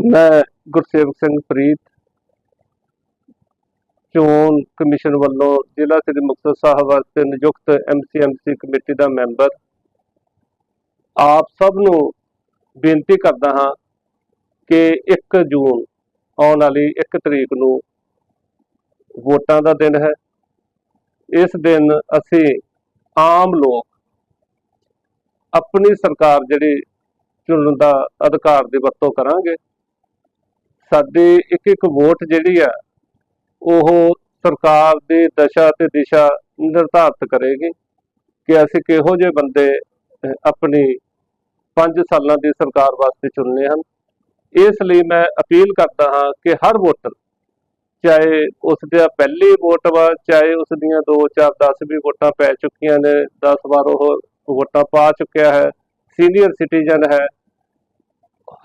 ਮੈਂ ਗੁਰਸੇਵਕ ਸਿੰਘ ਪ੍ਰੀਤ, ਚੋਣ ਕਮਿਸ਼ਨ ਵੱਲੋਂ ਜ਼ਿਲ੍ਹਾ ਸ੍ਰੀ ਮੁਕਤਸਰ ਸਾਹਿਬ ਵਾਸਤੇ ਨਿਯੁਕਤ ਐਮਸੀਐਮਸੀ ਕਮੇਟੀ ਦਾ ਮੈਂਬਰ। ਆਪ ਸਭ ਨੂੰ ਬੇਨਤੀ ਕਰਦਾ ਹਾਂ ਕਿ 1 ਜੂਨ ਆਉਣ ਵਾਲੀ 1 ਤਰੀਕ ਨੂੰ ਵੋਟਾਂ ਦਾ ਦਿਨ ਹੈ। ਇਸ ਦਿਨ ਅਸੀਂ ਆਮ ਲੋਕ ਆਪਣੀ ਸਰਕਾਰ ਜਿਹੜੀ ਚੁਣਨ ਦਾ ਅਧਿਕਾਰ ਦੀ ਵਰਤੋਂ ਕਰਾਂਗੇ। ਸਾਡੀ ਇੱਕ ਇੱਕ ਵੋਟ ਜਿਹੜੀ ਆ, ਉਹ ਸਰਕਾਰ ਦੀ ਦਸ਼ਾ ਤੇ ਦਿਸ਼ਾ ਨਿਰਧਾਰਤ ਕਰੇਗੀ ਕਿ ਅਸੀਂ ਕਿਹੋ ਜਿਹੇ ਬੰਦੇ ਆਪਣੀ 5 ਸਾਲਾਂ ਦੀ ਸਰਕਾਰ ਵਾਸਤੇ ਚੁਣਨੇ ਹਨ। ਇਸ ਲਈ ਮੈਂ ਅਪੀਲ ਕਰਦਾ ਹਾਂ ਕਿ ਹਰ ਵੋਟਰ, ਚਾਹੇ ਉਸ ਦਾ ਪਹਿਲੀ ਵੋਟ ਵਾ, ਚਾਹੇ ਉਸ ਦੀਆਂ 2 4 10 ਵੀ ਵੋਟਾਂ ਪੈ ਚੁੱਕੀਆਂ ਨੇ 10 ਵਾਰ ਉਹ ਵੋਟਾਂ ਪਾ ਚੁੱਕਿਆ ਹੈ, ਸੀਨੀਅਰ ਸਿਟੀਜ਼ਨ ਹੈ,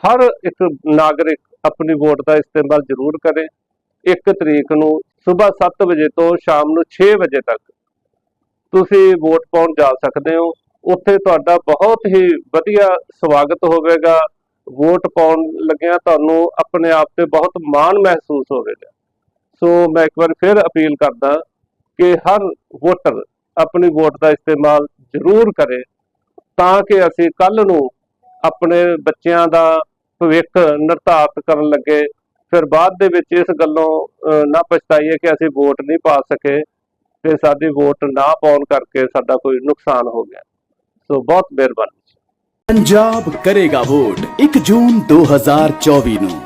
ਹਰ ਇੱਕ ਨਾਗਰਿਕ ਆਪਣੀ ਵੋਟ ਦਾ ਇਸਤੇਮਾਲ ਜ਼ਰੂਰ ਕਰੇ। 1 ਤਰੀਕ ਨੂੰ ਸਵੇਰ 7 ਵਜੇ ਤੋਂ ਸ਼ਾਮ ਨੂੰ 6 ਵਜੇ ਤੱਕ ਤੁਸੀਂ ਵੋਟ ਪਾਉਣ ਜਾ ਸਕਦੇ ਹੋ। ਉੱਥੇ ਤੁਹਾਡਾ ਬਹੁਤ ਹੀ ਵਧੀਆ ਸਵਾਗਤ ਹੋਵੇਗਾ। ਵੋਟ ਪਾਉਣ ਲੱਗਿਆ ਤੁਹਾਨੂੰ ਆਪਣੇ ਆਪ ਤੇ ਬਹੁਤ ਮਾਣ ਮਹਿਸੂਸ ਹੋਵੇਗਾ। ਸੋ ਮੈਂ ਇੱਕ ਵਾਰ ਫਿਰ ਅਪੀਲ ਕਰਦਾ ਕਿ ਹਰ ਵੋਟਰ ਆਪਣੀ ਵੋਟ ਦਾ ਇਸਤੇਮਾਲ ਜ਼ਰੂਰ ਕਰੇ ਤਾਂ ਕਿ ਅਸੀਂ ਕੱਲ ਨੂੰ ਆਪਣੇ ਬੱਚਿਆਂ ਦਾ ਭਵਿੱਖ ਨਿਰਧਾਰਤ ਕਰਨ ਲੱਗੇ। ਫਿਰ ਬਾਅਦ ਦੇ ਵਿੱਚ ਇਸ ਗੱਲੋਂ ਅਹ, ਨਾ ਪਛਤਾਈਏ ਕਿ ਅਸੀਂ ਵੋਟ ਨਹੀਂ ਪਾ ਸਕੇ ਤੇ ਸਾਡੀ ਵੋਟ ਨਾ ਪਾਉਣ ਕਰਕੇ ਸਾਡਾ ਕੋਈ ਨੁਕਸਾਨ ਹੋ ਗਿਆ। ਸੋ ਬਹੁਤ ਮਿਹਰਬਾਨੀ। ਪੰਜਾਬ ਕਰੇਗਾ ਵੋਟ 1 ਜੂਨ 2024 ਨੂੰ।